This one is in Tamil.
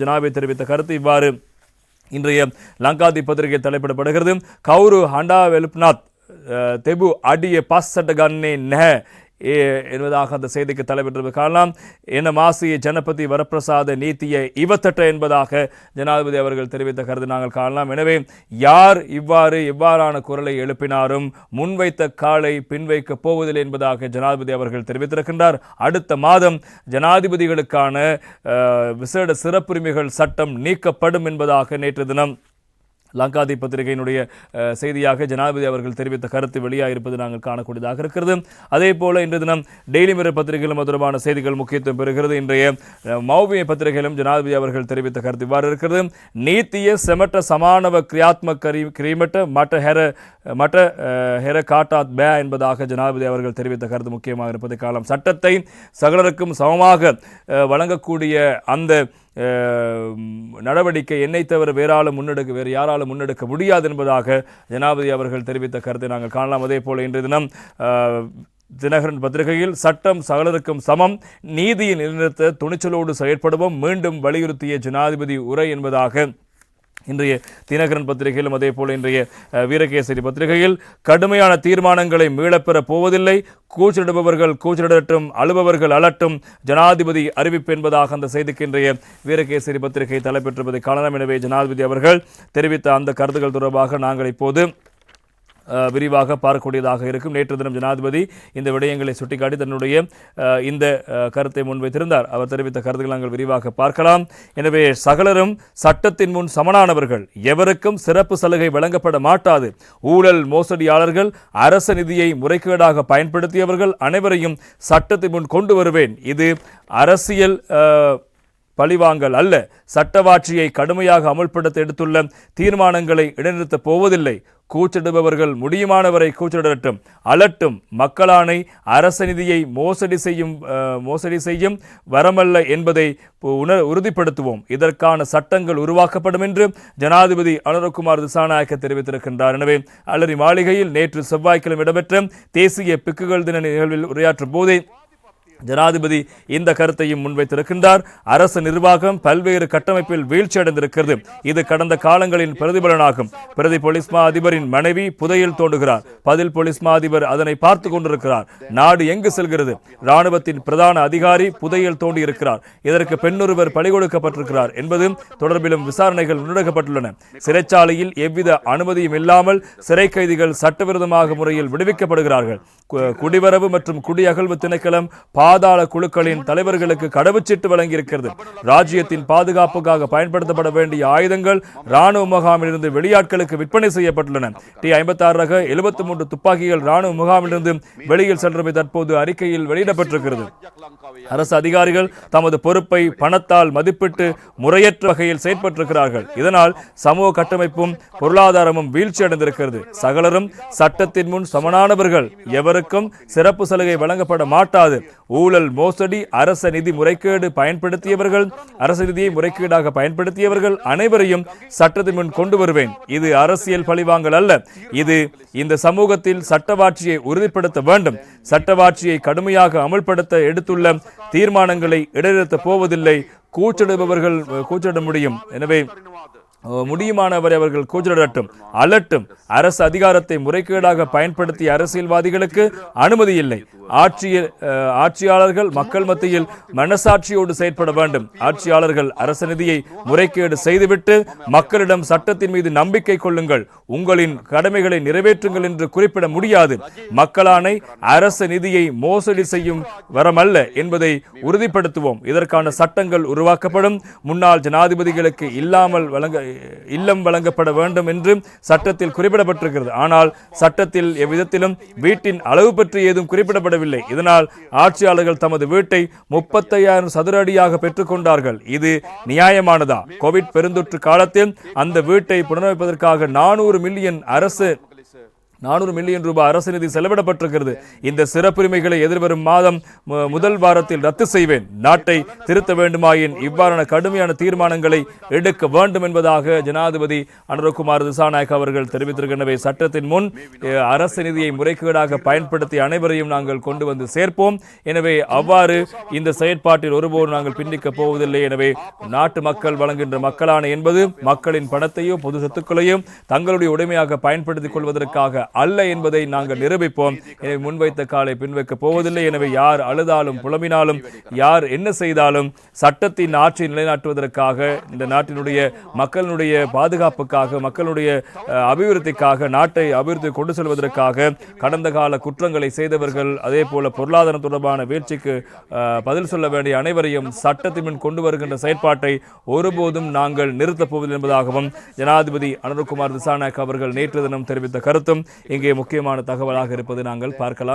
ஜனாபதி தெரிவித்த கருத்து இவ்வாறு. இன்றைய லங்காதி பத்திரிகை தலைப்பிடப்படுகிறது. கௌரு ஹண்டா வெலுப்நாத் தெபு அடிய பாஸ் சட்டகன்னே நெஹ என்பதாக அந்த செய்திக்கு தலைவிட்டது காணலாம். என்ன மாசிய ஜனபதி வரப்பிரசாத நீத்திய இவத்தட்ட என்பதாக ஜனாதிபதி அவர்கள் தெரிவித்த கருத்து நாங்கள் காணலாம். எனவே யார் இவ்வாறு இவ்வாறான குரலை எழுப்பினாரும் முன்வைத்த காலை பின்வைக்கப் போவதில்லை என்பதாக ஜனாதிபதி அவர்கள் தெரிவித்திருக்கின்றார். அடுத்த மாதம் ஜனாதிபதிகளுக்கான விசேட சிறப்புரிமைகள் சட்டம் நீக்கப்படும் என்பதாக நேற்று தினம் லங்காதி பத்திரிகையினுடைய செய்தியாக ஜனாதிபதி அவர்கள் தெரிவித்த கருத்து வெளியாகிருப்பது நாங்கள் காணக்கூடியதாக இருக்கிறது. அதே போல இன்று தினம் டெய்லி மிரர் பத்திரிகையிலும் தொடர்பான செய்திகள் முக்கியத்துவம் பெறுகிறது. இன்றைய மௌபிய பத்திரிகையிலும் ஜனாதிபதி அவர்கள் தெரிவித்த கருத்து இவ்வாறு இருக்கிறது. நீத்திய செமட்ட சமானவ கிரியாத்ம கரி கிரீமட்ட மட்ட ஹெர மட்ட ஹெர காட்டாத் பே என்பதாக ஜனாதிபதி அவர்கள் தெரிவித்த கருத்து முக்கியமாக இருப்பது காலம். சட்டத்தை சகலருக்கும் சமமாக வழங்கக்கூடிய அந்த நடவடிக்கை என்னை தவிர வேறாலும் முன்னெடுக்க வேறு யாராலும் முன்னெடுக்க முடியாது என்பதாக ஜனாபதி அவர்கள் தெரிவித்த கருத்தை நாங்கள் காணலாம். அதே போல இன்றைய தினம் தினகரன் பத்திரிகையில் சட்டம் சகலருக்கும் சமம் நீதியை நிலைநிறுத்த துணிச்சலோடு செயற்படுவோம் மீண்டும் வலியுறுத்திய ஜனாதிபதி உரை என்பதாக இன்றைய தினகரன் பத்திரிகையிலும் அதே போல் இன்றைய வீரகேசரி பத்திரிகையில் கடுமையான தீர்மானங்களை மீளப்பெறப் போவதில்லை. கூச்சலிடுபவர்கள் கூச்சலிடட்டும் அழுபவர்கள் அலட்டும். ஜனாதிபதி அறிவிப்பு என்பதாக அந்த செய்திக்கு இன்றைய வீரகேசரி பத்திரிகை தலைப்பெற்றிருப்பதை காணலாம். எனவே ஜனாதிபதி அவர்கள் தெரிவித்த அந்த கருத்துக்கள் தொடர்பாக நாங்கள் இப்போது விரிவாக பார்க்கக்கூடியதாக இருக்கும். நேற்று தினம் ஜனாதிபதி இந்த விடயங்களை சுட்டிக்காட்டி தன்னுடைய இந்த கருத்தை முன்வைத்திருந்தார். அவர் தெரிவித்த கருத்துக்கள் நாங்கள் விரிவாக பார்க்கலாம். எனவே சகலரும் சட்டத்தின் முன் சமனானவர்கள். எவருக்கும் சிறப்பு சலுகை வழங்கப்பட மாட்டாது. ஊழல் மோசடியாளர்கள் அரசு நிதியை முறைகேடாக பயன்படுத்தியவர்கள் அனைவரையும் சட்டத்தின் முன் கொண்டு வருவேன். இது அரசியல் பழிவாங்கல் அல்ல. சட்டவாட்சியை கடுமையாக அமுல்படுத்த எடுத்துள்ள தீர்மானங்களை இடைநிறுத்தப் போவதில்லை. கூச்சலிடுபவர்கள் முடியுமானவரை கூச்சலிடட்டும் அலட்டும். மக்களானை அரச நிதியை மோசடி செய்யும் அஹ், மோசடி செய்யும் வரமல்ல என்பதை உணர் உறுதிப்படுத்துவோம். இதற்கான சட்டங்கள் உருவாக்கப்படும் என்று ஜனாதிபதி அனுரகுமார் திசாநாயக்க தெரிவித்திருக்கின்றார். எனவே அலரி மாளிகையில் நேற்று செவ்வாய்க்கிழமை இடம்பெற்ற தேசிய பிக்குகள் தின நிகழ்வில் உரையாற்றும் போதே ஜனாதிபதி இந்த கருத்தையும் முன்வைத்திருக்கின்றார். அரசு நிர்வாகம் பல்வேறு கட்டமைப்பில் வீழ்ச்சியடைந்திருக்கிறது. இது கடந்த காலங்களின் பிரதிபலனாகும். பிரதி பொலிஸ்மா அதிபரின் மனைவி புதையில் தோண்டுகிறார். பதில் பொலிஸ்மா அதிபர் அதனை பார்த்து கொண்டிருக்கிறார். நாடு எங்கு செல்கிறது? ராணுவத்தின் பிரதான அதிகாரி புதையில் தோண்டியிருக்கிறார். இதற்கு பெண்ணொருவர் பழி கொடுக்கப்பட்டிருக்கிறார் என்பது தொடர்பிலும் விசாரணைகள் முன்னெடுக்கப்பட்டுள்ளன. சிறைச்சாலையில் எவ்வித அனுமதியும் இல்லாமல் சிறை கைதிகள் சட்டவிரோதமாக முறையில் விடுவிக்கப்படுகிறார்கள். குடிவரவு மற்றும் குடியகழ்வு திணைக்களம் பா பாதாள குழுக்களின் தலைவர்களுக்கு கடவுச்சீட்டு வழங்கியிருக்கிறது. ராஜ்யத்தின் பாதுகாப்புக்காக பயன்படுத்தப்பட வேண்டிய ஆயுதங்கள் ராணுவ முகாமிலிருந்து வெளியாட்களுக்கு விற்பனை செய்யப்பட்டுள்ளன. டி ஐம்பத்தாறு ரக எழுபத்தி மூன்று துப்பாக்கிகள் ராணுவ முகாமிலிருந்து வெளியில் சென்றமை தற்போது அறிக்கையில் வெளியிடப்பட்டிருக்கிறது. அரசு அதிகாரிகள் தமது பொறுப்பை பணத்தால் மதிப்பிட்டு முறையற்ற வகையில் செயற்பட்டிருக்கிறார்கள். இதனால் சமூக கட்டமைப்பும் பொருளாதாரமும் வீழ்ச்சி அடைந்திருக்கிறது. சகலரும் சட்டத்தின் முன் சமனானவர்கள். எவருக்கும் சிறப்பு சலுகை வழங்கப்பட மாட்டாது. ஊ ஊழல் மோசடி அரச நிதி முறைகேடு பயன்படுத்தியவர்கள் அரச நிதியை முறைகேடாக பயன்படுத்தியவர்கள் அனைவரையும் சட்டத்தின் முன் கொண்டு வருவேன். இது அரசியல் பழிவாங்கல் அல்ல. இது இந்த சமூகத்தில் சட்டவாட்சியை உறுதிப்படுத்த வேண்டும். சட்டவாட்சியை கடுமையாக அமல்படுத்த எடுத்துள்ள தீர்மானங்களை இடைநிறுத்தப் போவதில்லை. கூச்சடுபவர்கள் கூச்சிட முடியும். எனவே முடியுமானவரை அவர்கள் கூச்சலிடட்டும் அலட்டும் அரசு அதிகாரத்தை முறைகேடாக பயன்படுத்திய அரசியல்வாதிகளுக்கு அனுமதி இல்லை. ஆட்சியில் ஆட்சியாளர்கள் மக்கள் மத்தியில் மனசாட்சியோடு செயற்பட வேண்டும். ஆட்சியாளர்கள் அரச நிதியை முறைகேடு செய்துவிட்டு மக்களிடம் சட்டத்தின் மீது நம்பிக்கை கொள்ளுங்கள். உங்களின் கடமைகளை நிறைவேற்றுங்கள் என்று குறிப்பிட முடியாது. மக்களானை அரச நிதியை மோசடி செய்யும் வரமல்ல என்பதை உறுதிப்படுத்துவோம். இதற்கான சட்டங்கள் உருவாக்கப்படும். முன்னாள் ஜனாதிபதிகளுக்கு இல்லாமல் வழங்க இல்லம் வழங்கப்பட வேண்டும் என்று சட்டத்தில் குறிப்பிடப்பட்டிருக்கிறது. ஆனால் சட்டத்தில் எவ்விதத்திலும் வீட்டின் அளவு பற்றி ஏதும் குறிப்பிடப்படவில்லை. இதனால் ஆட்சியாளர்கள் தமது வீட்டை முப்பத்தையாயிரம் சதுர அடியாக பெற்றுக்கொண்டார்கள் இது நியாயமானதா? கோவிட் பெருந்தொற்று காலத்தில் அந்த வீட்டை புனரமைப்பதற்காக நானூறு மில்லியன் அரசு நானூறு மில்லியன் ரூபாய் அரசு நிதி செலவிடப்பட்டிருக்கிறது. இந்த சிறப்புரிமைகளை எதிர்வரும் மாதம் முதல் வாரத்தில் ரத்து செய்வேன். நாட்டை திருத்த வேண்டுமாயின் இவ்வாறான கடுமையான தீர்மானங்களை எடுக்க வேண்டும் என்பதாக ஜனாதிபதி அனுரகுமார் திசாநாயக் அவர்கள் தெரிவித்திருக்கின்றவை சட்டத்தின் முன் அரசு நிதியை முறைகேடாக பயன்படுத்தி அனைவரையும் நாங்கள் கொண்டு வந்து சேர்ப்போம். எனவே அவ்வாறு இந்த செயற்பாட்டில் ஒருபோதும் நாங்கள் பின்னிக்கப் போவதில்லை. எனவே நாட்டு மக்கள் வழங்குகின்ற மக்களான என்பது மக்களின் பணத்தையோ பொது சொத்துக்களையும் தங்களுடைய உடைமையாக பயன்படுத்திக் கொள்வதற்காக அல்ல என்பதை நாங்கள் நிரூபிப்போம். எனவே முன்வைத்த காலை பின்வைக்கப் போவதில்லை. எனவே யார் அழுதாலும் புலம்பினாலும் யார் என்ன செய்தாலும் சட்டத்தின் ஆற்றை நிலைநாட்டுவதற்காக இந்த நாட்டினுடைய மக்களினுடைய பாதுகாப்புக்காக மக்களுடைய அபிவிருத்திக்காக நாட்டை அபிவிருத்தி கொண்டு செல்வதற்காக கடந்த கால குற்றங்களை செய்தவர்கள் அதே போல பொருளாதாரம் தொடர்பான வீழ்ச்சிக்கு பதில் சொல்ல வேண்டிய அனைவரையும் சட்டத்தின் முன் கொண்டு வருகின்ற செயற்பாட்டை ஒருபோதும் நாங்கள் நிறுத்தப் போவதில்லை என்பதாகவும் ஜனாதிபதி அனுர்குமார் திசாநாயக் அவர்கள் நேற்று தினம் தெரிவித்த கருத்தும் இங்கே முக்கியமான தகவலாக இருப்பது நாங்கள் பார்க்கலாம்.